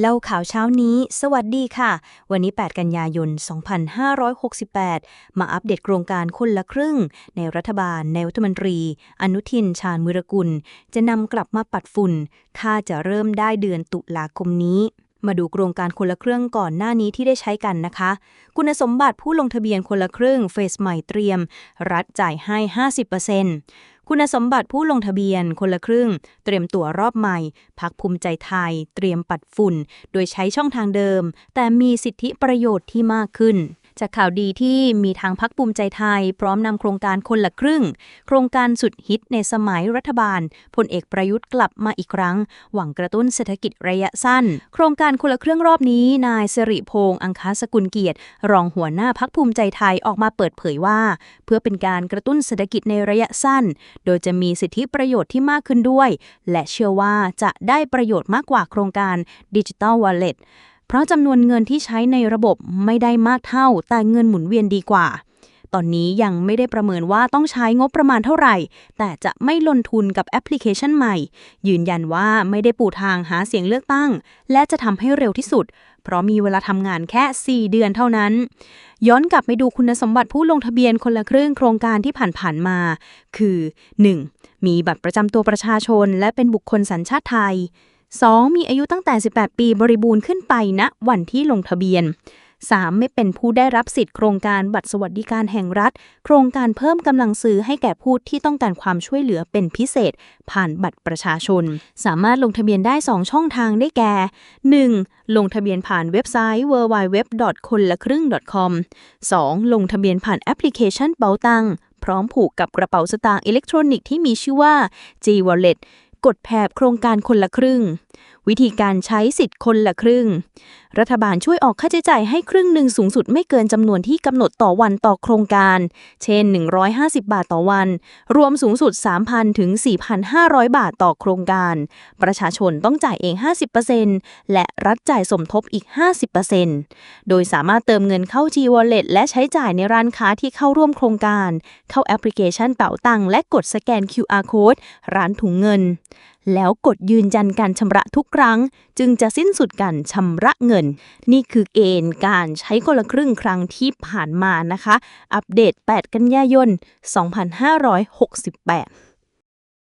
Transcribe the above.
เล่าข่าวเช้านี้ สวัสดีค่ะ วันนี้ 8 กันยายน 2568 มาอัปเดตโครงการคนละครึ่ง ในรัฐบาลในรัฐมนตรี อนุทิน ชาญมืรกุล จะนำกลับมาปัดฝุ่นถ้าจะเริ่มได้เดือนตุลาคมนี้มาดูโครงการคนละครึ่งก่อนหน้านี้ที่ได้ใช้กันนะคะ คุณสมบัติผู้ลงทะเบียนคนละครึ่งเฟสใหม่เตรียม รัฐจ่ายให้ 50% คุณสมบัติผู้ลงทะเบียนคนละครึ่ง เตรียมตั๋วรอบใหม่ พักภูมิใจไทย เตรียมปัดฝุ่น โดยใช้ช่องทางเดิม แต่มีสิทธิประโยชน์ที่มากขึ้น จากข่าวดีที่มีทางพักภูมิใจไทย พร้อมนำโครงการคนละครึ่ง โครงการสุดฮิตในสมัยรัฐบาลพลเอกประยุทธ์กลับมาอีกครั้ง หวังกระตุ้นเศรษฐกิจระยะสั้น โครงการคนละครึ่งรอบนี้นายสิริพงษ์อังคาสกุลเกียรติ รองหัวหน้าพักภูมิใจไทยออกมาเปิดเผยว่า เพื่อเป็นการกระตุ้นเศรษฐกิจในระยะสั้น โดยจะมีสิทธิประโยชน์ที่มากขึ้นด้วย และเชื่อว่าจะได้ประโยชน์มากกว่าโครงการดิจิ t a ลวอล เพราะจำนวนเงินที่ใช้ในระบบไม่ได้มากเท่า แต่เงินหมุนเวียนดีกว่า ตอนนี้ยังไม่ได้ประเมินว่าต้องใช้งบประมาณเท่าไหร่ แต่จะไม่ลงทุนกับแอปพลิเคชันใหม่ ยืนยันว่าไม่ได้ปูทางหาเสียงเลือกตั้ง และจะทำให้เร็วที่สุด เพราะมีเวลาทำงานแค่ 4 เดือนเท่านั้น ย้อนกลับไปดูคุณสมบัติผู้ลงทะเบียนคนละครึ่งโครงการที่ผ่านๆมา คือ 1. มีบัตรประจำตัวประชาชน และเป็นบุคคลสัญชาติไทย 2. มีอายุตั้งแต่ 18 ปีบริบูรณ์ขึ้นไปณวันที่ลงทะเบียน 3. ไม่เป็นผู้ได้รับสิทธิ์โครงการบัตรสวัสดิการแห่งรัฐ โครงการเพิ่มกำลังซื้อให้แก่ผู้ที่ต้องการความช่วยเหลือเป็นพิเศษ ผ่านบัตรประชาชน สามารถลงทะเบียนได้ 2 ช่องทางได้แก่ 1. ลงทะเบียนผ่านเว็บไซต์ www. คนละครึ่ง .com 2. ลงทะเบียนผ่านแอปพลิเคชันเป๋าตังพร้อมผูกกับกระเป๋าสตางค์อิเล็กทรอนิกส์ที่มีชื่อว่า G Wallet กดแผบโครงการคนละครึ่งวิธีการใช้สิทธิ์คนละครึ่ง รัฐบาลช่วยออกค่าใช้จ่ายให้ครึ่งหนึ่งสูงสุดไม่เกินจำนวนที่กำหนดต่อวันต่อโครงการ เช่น 150 บาทต่อวัน รวมสูงสุด 3,000 ถึง 4,500 บาทต่อโครงการ ประชาชนต้องจ่ายเอง 50%และรัฐจ่ายสมทบอีก 50%โดยสามารถเติมเงินเข้า G Wallet และใช้จ่ายในร้านค้าที่เข้าร่วมโครงการ เข้าแอปพลิเคชันเป๋าตังและกดสแกน QR Code ร้านถุงเงินแล้วกดยืนยันการชำระทุกครั้ง จึงจะสิ้นสุดการชำระเงิน นี่คือเกณฑ์การใช้คนละครึ่งครั้งที่ผ่านมานะคะ อัปเดต 8 กันยายน 2568